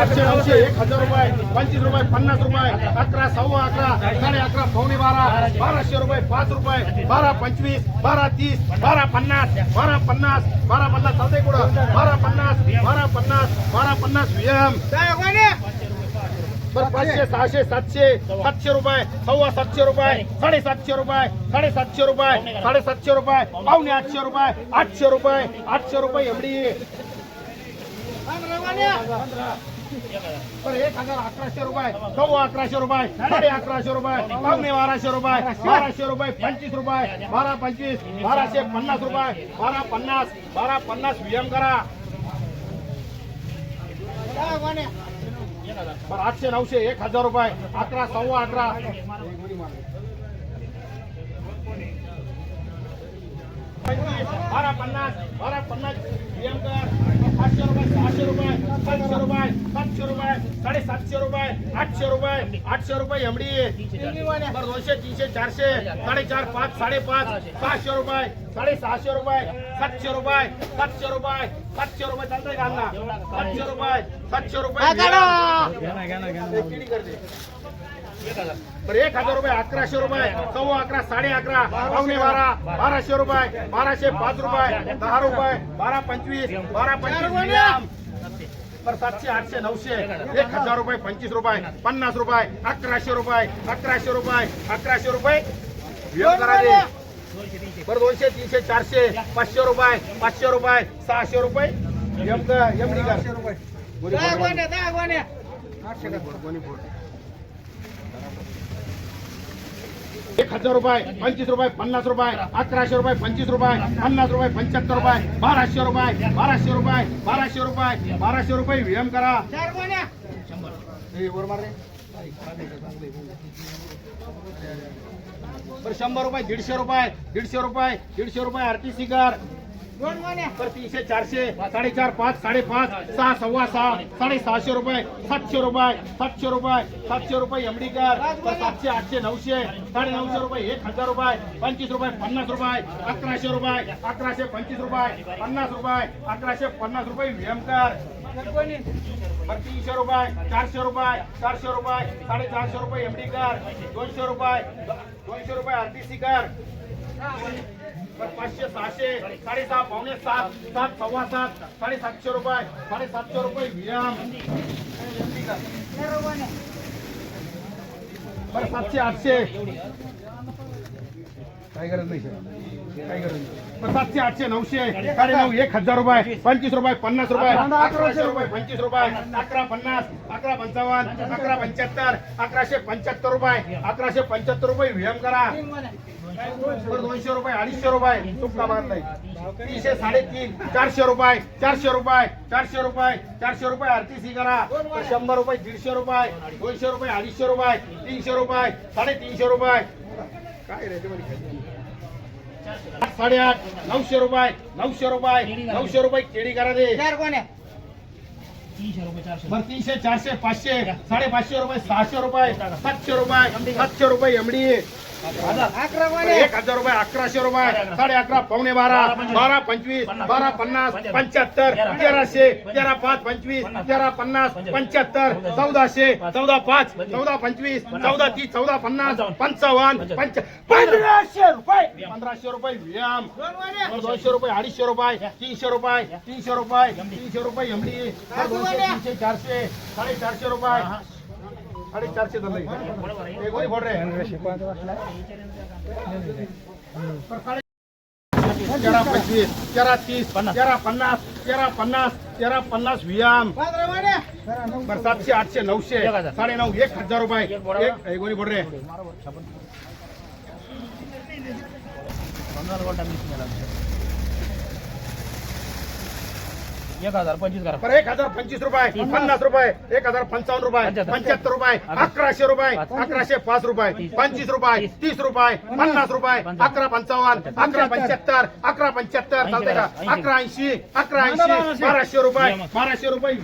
आठशे नऊशे एक हजार रुपये पंचवीस रुपये पन्नास रुपये अकरा सव्वा अकरा साडे अकरा पावणे बारा बाराशे रुपये पाच रुपये बारा पंचवीस बारा तीस बारा पन्नास बारा पन्नास बारा पन्नास चालतंय कुठं. बारा पन्नास बारा पन्नास बारा पन्नास व्यायाम पाचशे सहाशे सातशे सातशे रुपये सव्वा सातशे रुपये साडेसातशे रुपये साडेसातशे रुपये साडेसातशे रुपये पावणे आठशे रुपये आठशे रुपये आठशे रुपये एवढी एक हजार अकराशे रुपये नऊ अकराशे रुपये साडे अकराशे रुपये पावणे बाराशे रुपये बाराशे रुपये पंचवीस रुपये बारा पंचवीस बाराशे पन्नास रुपये बारा पन्नास बारा पन्नास व्यायाम करा. बरं आठशे नऊशे एक हजार रुपये अकरा सव्वा अकरा. बारा पन्नास बारा पन्नास व्यायाम कर. पाचशे रुपये सहाशे रुपये सातशे रुपये. सातशे रुपये साडेसातशे रुपये आठशे रुपये आठशे रुपये एमडी. बरं दोनशे तीनशे चारशे साडेचार पाच साडेपाच सहाशे रुपये साडेसहाशे रुपये सातशे रुपये सातशे रुपये सातशे रुपये चालतंय का सातशे रुपये सातशे रुपये. करते? बरं एक हजार रुपये अकराशे रुपये सव्वा अकरा साडे अकरा पावणे बारा बाराशे रुपये बाराशे पाच रुपये दहा रुपये बारा पंचवीस बारा पंचवीस बरं सातशे आठशे नऊशे. एक हजार रुपये पंचवीस रुपये पन्नास रुपये अकराशे रुपये अकराशे रुपये अकराशे रुपये. बरं दोनशे तीनशे चारशे पाचशे रुपये पाचशे रुपये सहाशे रुपये. एम एक हजार रुपये पंचवीस रुपये पन्नास रुपये अकराशे रुपये पंचवीस रुपये पन्नास रुपये पंच्याहत्तर रुपये बाराशे रुपये बाराशे रुपये बाराशे रुपये बाराशे रुपये व्यायाम करा. शंभर रुपये दीडशे रुपये दीडशे रुपये दीडशे रुपये आरटीसी कर बरं तीनशे चारशे साडेचार पाच साडेपाच सहा सव्वा सहा साडेसहाशे रुपये सातशे रुपये सातशे रुपये सातशे रुपये एमडी कर सातशे आठशे नऊशे साडे नऊशे रुपये एक हजार रुपये पंचवीस रुपये पन्नास रुपये अकराशे रुपये अकराशे पंचवीस रुपये पन्नास रुपये अकराशे पन्नास रुपये व्यायाम कर. तीनशे रुपये चारशे रुपये चारशे रुपये साडेचारशे रुपये एमडी कर दोनशे रुपये दोनशे रुपये आरटीसी कर. पाचशे सहाशे साडेसहा पावणे सात सात सव्वा सात साडेसातशे रुपये साडेसातशे रुपये व्यायाम बरं सातशे आठशे काय गरज नाही. काय गरज नाही. बरं, सातशे आठशे नऊशे साडे नऊ एक हजार रुपये पंचवीस रुपये पन्नास रुपये अकराशे रुपये पंचवीस रुपये अकरा पन्नास अकरा पंचावन्न अकरा पंच्याहत्तर अकराशे पंच्याहत्तर रुपये अकराशे पंच्याहत्तर रुपये व्यायाम करा. दोनशे रुपये अडीचशे रुपये तुमका बांधलाय तीनशे साडेतीन चारशे रुपये चारशे रुपये चारशे रुपये चारशे रुपये आरटीसी करा. शंभर रुपये दीडशे रुपये दोनशे रुपये अडीचशे रुपये तीनशे रुपये साडेतीनशे रुपये. काय रे ते मध्ये साडेआठ नऊशे रुपये नऊशे रुपये नऊशे रुपये केळी करा दे बरं तीनशे चारशे पाचशे साडेपाचशे रुपये सहाशे रुपये सातशे रुपये सातशे रुपये एमडी. एक हजार रुपये अकराशे रुपये साडे अकरा पावणे बारा बारा पंचवीस. बारा पन्नास. पंच्याहत्तर तेराशे तेरा पाच पंचवीस तेरा पन्नास पंच्याहत्तर चौदाशे चौदा पाच चौदा पंचवीस चौदा तीस चौदा पन्नास पंचावन्न. पंच पंधराशे रुपये. पंधराशे रुपये व्यायाम. दोनशे रुपये अडीचशे रुपये तीनशे रुपये तीनशे रुपये तीनशे रुपये एमडी. तीनशे चारशे साडेचारशे रुपये. साडेचारशे झालं हे कोणी फोड रे? तेरा पंचवीस तेरा तीस तेरा पन्नास तेरा पन्नास तेरा पन्नास व्यायाम बरं सातशे आठशे नऊशे साडे नऊ एक हजार रुपये. एक हे कोणी फोड रे? एक हजार पंचवीस करा. बरं एक हजार पंचवीस रुपये पन्नास रुपये एक हजार पंचावन्न रुपये पंच्याहत्तर. रुपये अकराशे रुपये अकराशे पाच रुपये पंचवीस रुपये तीस. रुपये पन्नास. रुपये अकरा पंचावन्न अकरा पंच्याहत्तर अकरा पंच्याहत्तर चालतंय का? अकरा ऐंशी अकरा ऐंशी बाराशे रुपये बाराशे रुपये.